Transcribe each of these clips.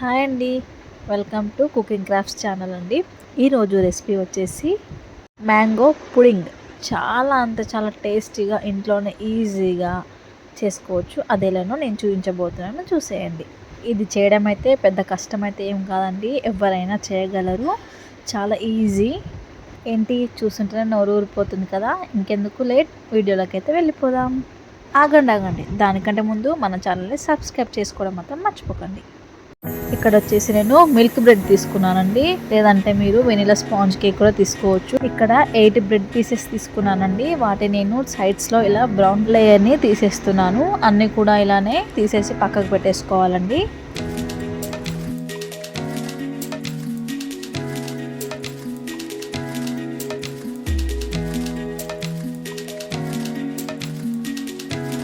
Hi అండి. Welcome to cooking crafts channel అండి. ఈరోజు రెసిపీ వచ్చేసి మ్యాంగో పుడింగ్. చాలా అంత చాలా టేస్టీగా ఇంట్లోనే ఈజీగా చేసుకోవచ్చు. అదేలానో నేను చూపించబోతున్నాను. చూసేయండి. ఇది చేయడం అయితే పెద్ద కష్టం అయితే ఏం కాదండి. ఎవరైనా చేయగలరు. చాలా ఈజీ. ఏంటి? చూస్తుంటేనే నోరు ఊరిపోతుంది కదా. ఇంకెందుకు లేట్? వీడియోలోకి అయితే వెళ్ళిపోదాం. ఆగండి ఆగండి. దానికంటే ముందు మన ఛానల్ని సబ్స్క్రైబ్ చేసుకోవడం మాత్రం మర్చిపోకండి. ఇక్కడ వచ్చేసి నేను మిల్క్ బ్రెడ్ తీసుకున్నానండి. లేదంటే మీరు వెనిలా స్పాంజ్ కేక్ కూడా తీసుకోవచ్చు. ఇక్కడ ఎయిట్ బ్రెడ్ పీసెస్ తీసుకున్నానండి. వాటి నేను సైడ్స్లో ఇలా బ్రౌన్ లేయర్ని తీసేస్తున్నాను. అన్ని కూడా ఇలానే తీసేసి పక్కకు పెట్టేసుకోవాలండి.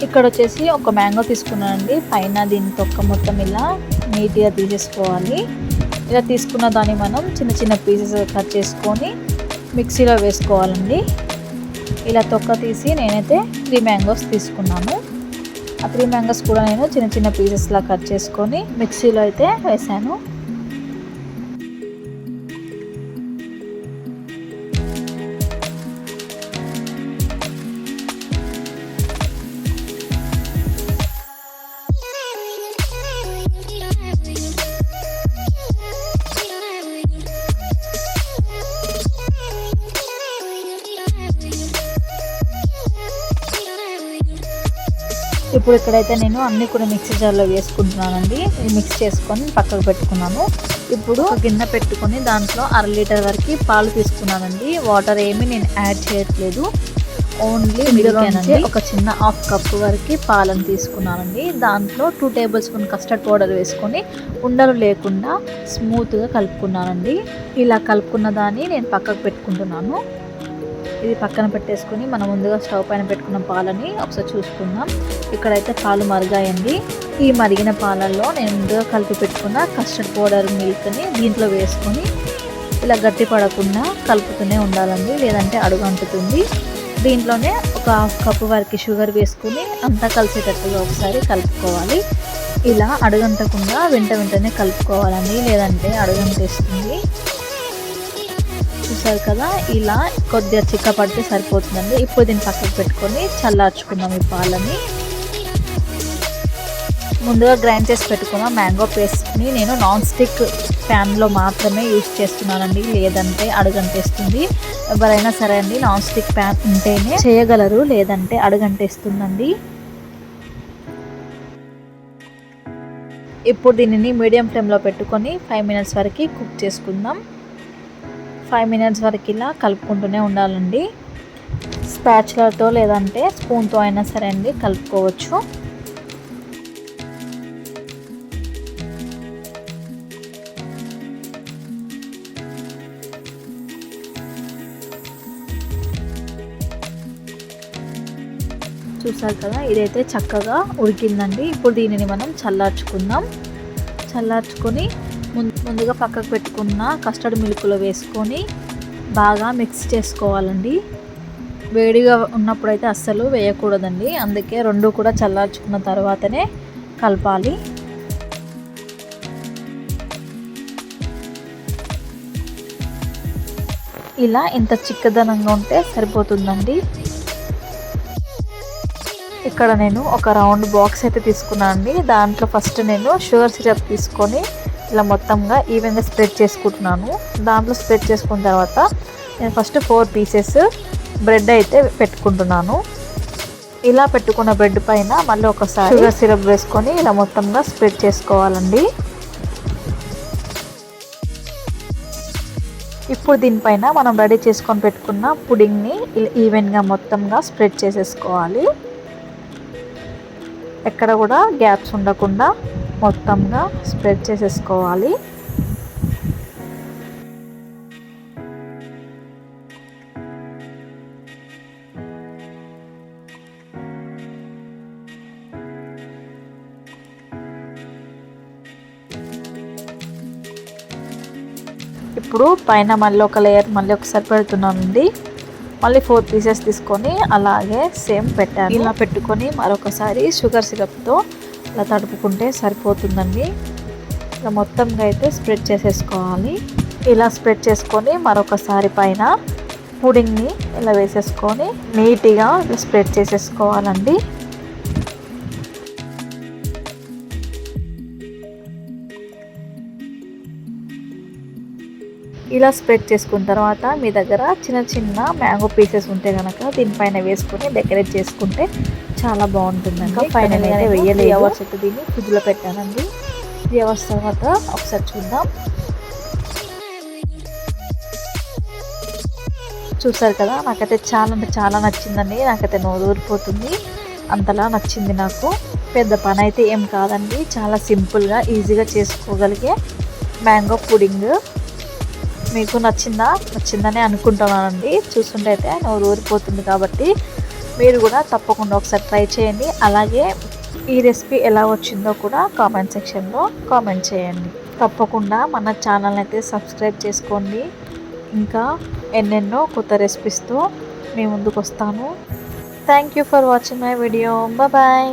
ఇక్కడ వచ్చేసి ఒక మ్యాంగో తీసుకున్నానండి. పైన దీని తొక్క మొత్తం ఇలా నీట్గా తీసేసుకోవాలి. ఇలా తీసుకున్న దాన్ని మనం చిన్న చిన్న పీసెస్ కట్ చేసుకొని మిక్సీలో వేసుకోవాలండి. ఇలా తొక్క తీసి నేనైతే త్రీ మ్యాంగోస్ తీసుకున్నాను. ఆ త్రీ మ్యాంగోస్ కూడా నేను చిన్న చిన్న పీసెస్లా కట్ చేసుకొని మిక్సీలో అయితే వేసాను. ఇప్పుడు ఇక్కడైతే నేను అన్ని కూడా మిక్సీ జార్లో వేసుకుంటున్నానండి. మిక్స్ చేసుకొని పక్కకు పెట్టుకున్నాను. ఇప్పుడు గిన్నె పెట్టుకొని దాంట్లో అర లీటర్ వరకు పాలు తీసుకున్నానండి. వాటర్ ఏమి నేను యాడ్ చేయట్లేదు. ఓన్లీ మిల్క్ ఒక చిన్న హాఫ్ కప్ వరకు పాలను తీసుకున్నానండి. దాంట్లో two tablespoon custard powder వేసుకొని ఉండలు లేకుండా స్మూత్గా కలుపుకున్నానండి. ఇలా కలుపుకున్న దాన్ని నేను పక్కకు పెట్టుకుంటున్నాను. ఇది పక్కన పెట్టేసుకొని మనం ముందుగా స్టవ్ పైన పెట్టుకున్న పాలని ఒకసారి చూసుకుందాం. ఇక్కడైతే పాలు మరిగాయండి. ఈ మరిగిన పాలల్లో నేను ముందుగా కలిపి పెట్టుకున్న కస్టర్డ్ పౌడర్ మిల్క్ని దీంట్లో వేసుకొని ఇలా గట్టి పడకుండా కలుపుతూనే ఉండాలండి లేదంటే అడుగు అంటుతుంది దీంట్లోనే ఒక హాఫ్ కప్పు వరకు షుగర్ వేసుకుని అంతా కలిసేటట్టుగా ఒకసారి కలుపుకోవాలి. ఇలా అడుగంటకుండా వెంట వెంటనే కలుపుకోవాలండి లేదంటే అడుగంటేస్తుంది. చూసారు కదా ఇలా కొద్దిగా చిక్కపడితే సరిపోతుందండి. ఇప్పుడు దీన్ని పక్కకు పెట్టుకొని చల్లార్చుకుందాం ఈ పాలని. ముందుగా గ్రైండ్ చేసి పెట్టుకున్న మ్యాంగో పేస్ట్ని నేను నాన్ స్టిక్ ప్యాన్లో మాత్రమే యూజ్ చేస్తున్నానండి. లేదంటే అడుగంటేస్తుంది. ఎవరైనా సరే అండి నాన్ స్టిక్ ప్యాన్ ఉంటేనే చేయగలరు లేదంటే అడుగంటేస్తుందండి. ఇప్పుడు దీనిని మీడియం ఫ్లేమ్లో పెట్టుకొని ఫైవ్ మినిట్స్ వరకు కుక్ చేసుకుందాం. ఫైవ్ మినిట్స్ వరకు ఇలా కలుపుకుంటూనే ఉండాలండి. స్పాచ్లతో లేదంటే స్పూన్తో అయినా సరే అండి కలుపుకోవచ్చు. చూసారు కదా ఇదైతే చక్కగా ఉడికిందండి. ఇప్పుడు దీనిని మనం చల్లార్చుకుందాం. చల్లార్చుకొని ముందుగా పక్కకు పెట్టుకున్న కస్టర్డ్ మిల్క్లో వేసుకొని బాగా మిక్స్ చేసుకోవాలండి. వేడిగా ఉన్నప్పుడైతే అస్సలు వేయకూడదండి. అందుకే రెండు కూడా చల్లార్చుకున్న తర్వాతనే కలపాలి. ఇలా ఇంత చిక్కదనంగా ఉంటే సరిపోతుందండి. ఇక్కడ నేను ఒక రౌండ్ బాక్స్ అయితే తీసుకున్నాను అండి. దాంట్లో ఫస్ట్ నేను షుగర్ సిరప్ తీసుకొని ఇలా మొత్తంగా ఈవెన్గా స్ప్రెడ్ చేసుకుంటున్నాను. దాంట్లో స్ప్రెడ్ చేసుకున్న తర్వాత నేను ఫస్ట్ ఫోర్ పీసెస్ బ్రెడ్ అయితే పెట్టుకుంటున్నాను. ఇలా పెట్టుకున్న బ్రెడ్ పైన మళ్ళీ ఒకసారి షుగర్ సిరప్ వేసుకొని ఇలా మొత్తంగా స్ప్రెడ్ చేసుకోవాలండి. ఇప్పుడు దీనిపైన మనం రెడీ చేసుకొని పెట్టుకున్న పుడింగ్ని ఈవెన్గా మొత్తంగా స్ప్రెడ్ చేసేసుకోవాలి. ఎక్కడ కూడా గ్యాప్స్ ఉండకుండా మొత్తంగా స్ప్రెడ్ చేసేసుకోవాలి. ఇప్పుడు పైన మళ్ళీ ఒక లేయర్ మళ్ళీ ఒకసారి పెడుతున్నామండి మళ్ళీ ఫోర్ పీసెస్ తీసుకొని అలాగే సేమ్ పెట్టాను. ఇలా పెట్టుకొని మరొకసారి షుగర్ సిరప్తో ఇలా తడుపుకుంటే సరిపోతుందండి. ఇలా మొత్తంగా అయితే స్ప్రెడ్ చేసేసుకోవాలి. ఇలా స్ప్రెడ్ చేసుకొని మరొకసారి పైన పుడింగ్ని ఇలా వేసేసుకొని నీట్గా స్ప్రెడ్ చేసేసుకోవాలండి. ఇలా స్ప్రెడ్ చేసుకున్న తర్వాత మీ దగ్గర చిన్న చిన్న మ్యాంగో పీసెస్ ఉంటే కనుక దీనిపైన వేసుకొని డెకరేట్ చేసుకుంటే చాలా బాగుంటుందండి. ఫైనల్ అయితే వెయ్యలేదు అవర్స్ అయితే దీన్ని ఫ్రిడ్జ్లో పెట్టానండి. త్రీ అవర్స్ తర్వాత ఒకసారి చూద్దాం. చూసారు కదా నాకైతే చాలా అంటే చాలా నచ్చిందండి. నాకైతే నోరు ఊరిపోతుంది. అంతలా నచ్చింది నాకు. పెద్ద పని అయితే ఏం కాదండి. చాలా సింపుల్గా ఈజీగా చేసుకోగలిగే మ్యాంగో పుడింగ్ మీకు నచ్చిందా? నచ్చిందని అనుకుంటున్నానండి. చూస్తుంటే అయితే నోరు ఊరిపోతుంది కాబట్టి మీరు కూడా తప్పకుండా ఒకసారి ట్రై చేయండి. అలాగే ఈ రెసిపీ ఎలా వచ్చిందో కూడా కామెంట్ సెక్షన్లో కామెంట్ చేయండి. తప్పకుండా మన ఛానల్ అయితే సబ్స్క్రైబ్ చేసుకోండి. ఇంకా ఎన్నెన్నో కొత్త రెసిపీస్తో మీ ముందుకు వస్తాను. Thank you for watching my video bye